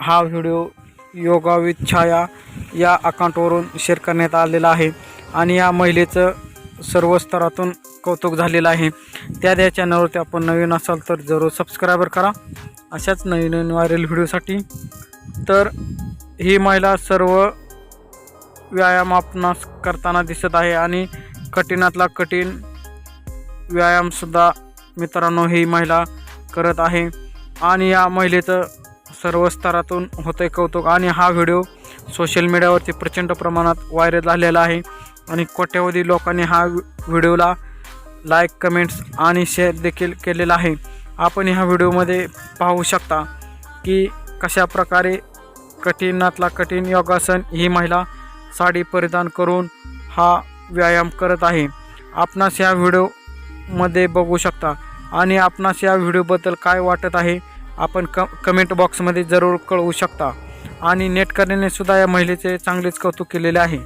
हा video yoga with छाया या अकाउंटवरून share करण्यात आलेला आहे आणि या महिलेचं सर्व स्तरातून कौतुक झालेलं आहे. त्या त्या चॅनलवरती आपण नवीन असाल तर जरूर सबस्क्रायबर करा. अशाच नवीन नवीन व्हायरल व्हिडिओसाठी तर ही महिला सर्व व्यायाम आपणास करताना दिसत आहे आणि कठीणातला कठीण व्यायामसुद्धा मित्रांनो ही महिला करत आहे. आणि या महिलेचं सर्व स्तरातून होतं आहे कौतुक. आणि हा व्हिडिओ सोशल मीडियावरती प्रचंड प्रमाणात व्हायरल झालेला आहे. आणि कोट्यावधी लोकांनी हा व्हिडिओला लाईक कमेंट्स आणि शेअर देखील केलेला आहे. आपण ह्या व्हिडिओमध्ये पाहू शकता की कशा प्रकारे कठीणातला कठीण योगासन ही महिला साडी परिधान करून हा व्यायाम करत आहे. आपणास या व्हिडिओमध्ये बघू शकता. आणि आपणास या व्हिडिओबद्दल काय वाटत आहे? आपण क कमेंट बॉक्समध्ये जरूर कळवू शकता. आणि नेटकरणीने सुद्धा या महिलेचे चांगलेच कौतुक केलेले आहे.